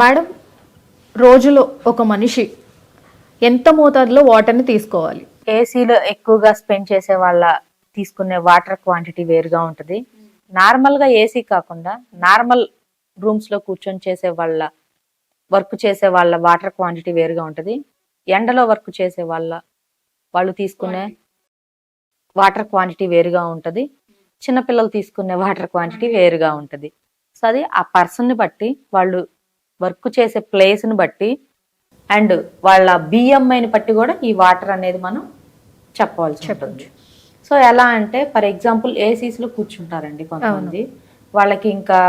Madam రోజులో ఒక మనిషి ఎంత మోతాదులో వాటర్ని తీసుకోవాలి? ఏసీలో ఎక్కువగా స్పెండ్ చేసే వాళ్ళ తీసుకునే వాటర్ క్వాంటిటీ వేరుగా ఉంటుంది. నార్మల్గా ఏసీ కాకుండా నార్మల్ రూమ్స్లో కూర్చొని చేసే వాళ్ళ వర్క్ చేసే వాళ్ళ వాటర్ క్వాంటిటీ వేరుగా ఉంటుంది. ఎండలో వర్క్ చేసే వాళ్ళ వాళ్ళు తీసుకునే వాటర్ క్వాంటిటీ వేరుగా ఉంటుంది. చిన్నపిల్లలు తీసుకునే వాటర్ క్వాంటిటీ వేరుగా ఉంటుంది. సో అది ఆ పర్సన్ని బట్టి వాళ్ళు వర్క్ చేసే ప్లేస్ని బట్టి అండ్ వాళ్ళ బిఎంఐని బట్టి కూడా ఈ వాటర్ అనేది మనం చెప్పవలసి ఉంటుంది. సో ఎలా అంటే ఫర్ ఎగ్జాంపుల్ ఏసీస్లో కూర్చుంటారండి కొంతమంది. వాళ్ళకి ఇంకా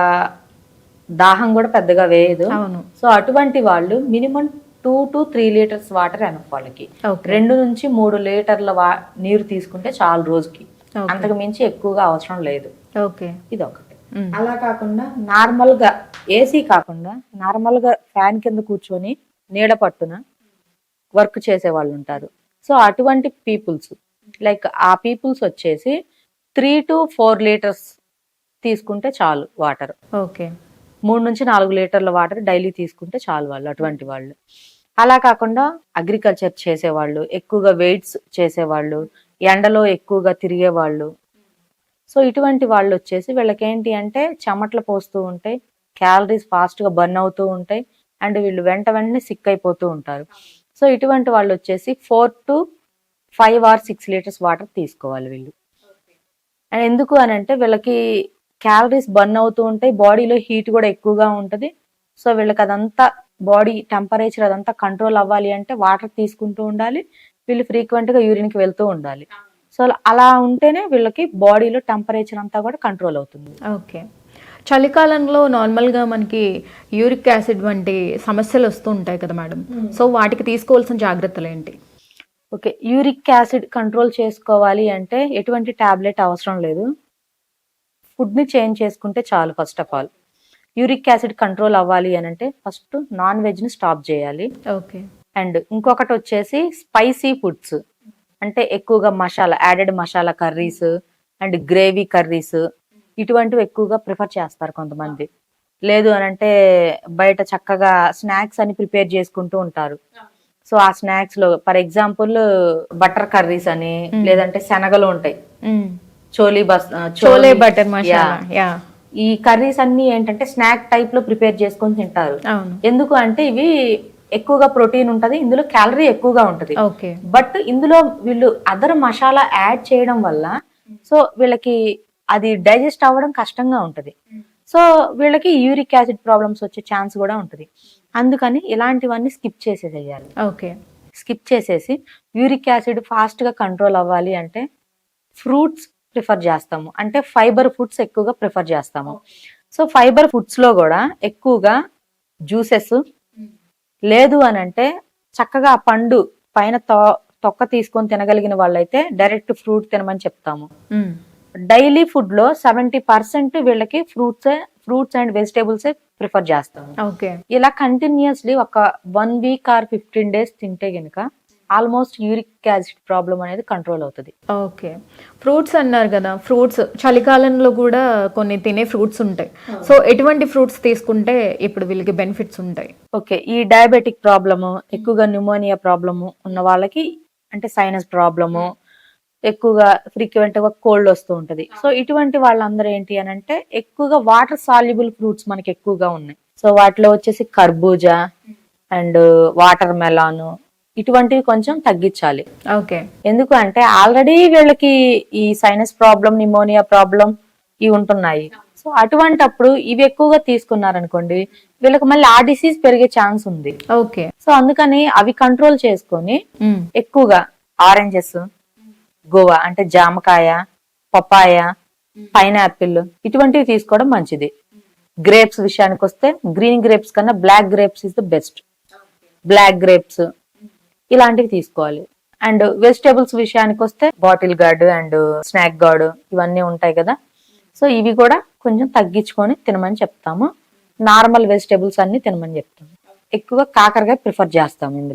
దాహం కూడా పెద్దగా వేయదు. అవును. సో అటువంటి వాళ్ళు minimum two to three litres water అనకు వాళ్ళకి. రెండు నుంచి మూడు లీటర్ల వా నీరు తీసుకుంటే చాలు రోజుకి. అంతకు మించి ఎక్కువగా అవసరం లేదు. ఓకే. ఇది ఒకటి అలా కాకుండా నార్మల్గా ఏసీ కాకుండా నార్మల్గా ఫ్యాన్ కింద కూర్చొని నీడ పట్టున వర్క్ చేసే వాళ్ళు ఉంటారు. సో అటువంటి పీపుల్స్ లైక్ ఆ పీపుల్స్ వచ్చేసి త్రీ టు ఫోర్ లీటర్స్ తీసుకుంటే చాలు వాటర్. ఓకే. మూడు నుంచి నాలుగు లీటర్ల వాటర్ డైలీ తీసుకుంటే చాలు వాళ్ళు అటువంటి వాళ్ళు. అలా కాకుండా అగ్రికల్చర్ చేసేవాళ్ళు ఎక్కువగా వెయిట్స్ చేసేవాళ్ళు ఎండలో ఎక్కువగా తిరిగేవాళ్ళు సో ఇటువంటి వాళ్ళు వచ్చేసి వీళ్ళకి ఏంటి అంటే చెమటలు పోస్తూ ఉంటాయి క్యాలరీస్ ఫాస్ట్గా బర్న్ అవుతూ ఉంటాయి అండ్ వీళ్ళు వెంట వెంటనే సిక్ అయిపోతూ ఉంటారు. సో ఇటువంటి వాళ్ళు వచ్చేసి four to five or six litres water తీసుకోవాలి వీళ్ళు. అండ్ ఎందుకు అని అంటే వీళ్ళకి క్యాలరీస్ బర్న్ అవుతూ ఉంటాయి బాడీలో హీట్ కూడా ఎక్కువగా ఉంటది. సో వీళ్ళకి అదంతా బాడీ టెంపరేచర్ అదంతా కంట్రోల్ అవ్వాలి అంటే వాటర్ తీసుకుంటూ ఉండాలి వీళ్ళు ఫ్రీక్వెంట్గా యూరిన్కి వెళ్తూ ఉండాలి. సో అలా ఉంటేనే వీళ్ళకి బాడీలో టెంపరేచర్ అంతా కూడా కంట్రోల్ అవుతుంది. ఓకే. చలికాలంలో నార్మల్గా మనకి యూరిక్ యాసిడ్ వంటి సమస్యలు వస్తూ ఉంటాయి కదా మేడం. సో వాటికి తీసుకోవాల్సిన జాగ్రత్తలు ఏంటి? ఓకే. యూరిక్ యాసిడ్ కంట్రోల్ చేసుకోవాలి అంటే ఎటువంటి టాబ్లెట్ అవసరం లేదు. ఫుడ్ని చేంజ్ చేసుకుంటే చాలు first of all. Uric acid control అవ్వాలి అని అంటే ఫస్ట్ నాన్ వెజ్ని స్టాప్ చేయాలి. ఓకే. అండ్ ఇంకొకటి వచ్చేసి స్పైసీ ఫుడ్స్. అంటే ఎక్కువగా masala added masala curries and gravy curries ఇటువంటివి ఎక్కువగా ప్రిఫర్ చేస్తారు కొంతమంది. లేదు అని అంటే బయట చక్కగా స్నాక్స్ అని ప్రిపేర్ చేసుకుంటూ ఉంటారు. సో ఆ స్నాక్స్లో ఫర్ ఎగ్జాంపుల్ బటర్ కర్రీస్ అని లేదంటే శనగలు ఉంటాయి. చోలీ బస్ చోలే బటర్ మసాలా ఈ కర్రీస్ అన్ని ఏంటంటే స్నాక్ టైప్లో ప్రిపేర్ చేసుకొని తింటారు. ఎందుకు అంటే ఇవి ఎక్కువగా ప్రోటీన్ ఉంటది ఇందులో క్యాలరీ ఎక్కువగా ఉంటది. ఓకే. బట్ ఇందులో వీళ్ళు అదర్ మసాలా యాడ్ చేయడం వల్ల సో వీళ్ళకి అది డైజెస్ట్ అవ్వడం కష్టంగా ఉంటది. సో వీళ్ళకి యూరిక్ యాసిడ్ ప్రాబ్లమ్స్ వచ్చే ఛాన్స్ కూడా ఉంటది. అందుకని ఇలాంటివన్నీ స్కిప్ చేసేసేయాలి. ఓకే. స్కిప్ చేసేసి యూరిక్ యాసిడ్ ఫాస్ట్గా కంట్రోల్ అవ్వాలి అంటే ఫ్రూట్స్ ప్రిఫర్ చేస్తాము. అంటే ఫైబర్ ఫుడ్స్ ఎక్కువగా ప్రిఫర్ చేస్తాము. సో ఫైబర్ ఫుడ్స్లో కూడా ఎక్కువగా జ్యూసెస్ లేదు అని అంటే చక్కగా ఆ పండు పైన తొ- తొక్క తీసుకొని తినగలిగిన వాళ్ళైతే డైరెక్ట్ ఫ్రూట్ తినమని చెప్తాము. డైలీ ఫుడ్లో సెవెంటీ పర్సెంట్ వీళ్ళకి fruits fruits and vegetables prefer చేస్తాము. ఓకే. ఇలా కంటిన్యూస్లీ ఒక one week or fifteen days తింటే గనుక ఆల్మోస్ట్ యూరిక్ యాసిడ్ ప్రాబ్లం అనేది కంట్రోల్ అవుతుంది. ఓకే. ఫ్రూట్స్ అన్నారు కదా ఫ్రూట్స్ చలికాలంలో కూడా కొన్ని తినే ఫ్రూట్స్ ఉంటాయి. సో ఎటువంటి ఫ్రూట్స్ తీసుకుంటే ఇప్పుడు వీళ్ళకి బెనిఫిట్స్ ఉంటాయి? ఓకే. ఈ డయాబెటిక్ ప్రాబ్లము ఎక్కువగా న్యూమోనియా ప్రాబ్లము ఉన్న వాళ్ళకి అంటే సైనస్ ప్రాబ్లము ఎక్కువగా ఫ్రీక్వెంట్గా కోల్డ్ వస్తూ ఉంటది. సో ఇటువంటి వాళ్ళందరూ ఏంటి అని అంటే ఎక్కువగా వాటర్ సాల్యుబుల్ ఫ్రూట్స్ మనకి ఎక్కువగా ఉన్నాయి. సో వాటిలో వచ్చేసి కర్బూజా అండ్ వాటర్ మెలాన్ ఇటువంటివి కొంచెం తగ్గించాలి. ఓకే. ఎందుకు అంటే ఆల్రెడీ వీళ్ళకి ఈ సైనస్ ప్రాబ్లం నిమోనియా ప్రాబ్లం ఇవి ఉంటున్నాయి. సో అటువంటప్పుడు ఇవి ఎక్కువగా తీసుకున్నారనుకోండి వీళ్ళకి మళ్ళీ ఆ డిసీజ్ పెరిగే ఛాన్స్ ఉంది. ఓకే. సో అందుకని అవి కంట్రోల్ చేసుకొని ఎక్కువగా ఆరెంజెస్ గోవా అంటే జామకాయ పపాయ పైనాపిల్ ఇటువంటివి తీసుకోవడం మంచిది. గ్రేప్స్ విషయానికి వస్తే గ్రీన్ గ్రేప్స్ కన్నా black grapes is the best black grapes ఇలాంటివి తీసుకోవాలి. అండ్ వెజిటేబుల్స్ విషయానికి వస్తే bottle gourd and snake gourd ఇవన్నీ ఉంటాయి కదా. సో ఇవి కూడా కొంచెం తగ్గించుకొని తినమని చెప్తాము. నార్మల్ వెజిటేబుల్స్ అన్ని తినమని చెప్తాము. ఎక్కువగా కాకరకాయ ప్రిఫర్ చేస్తాము ఇందులో.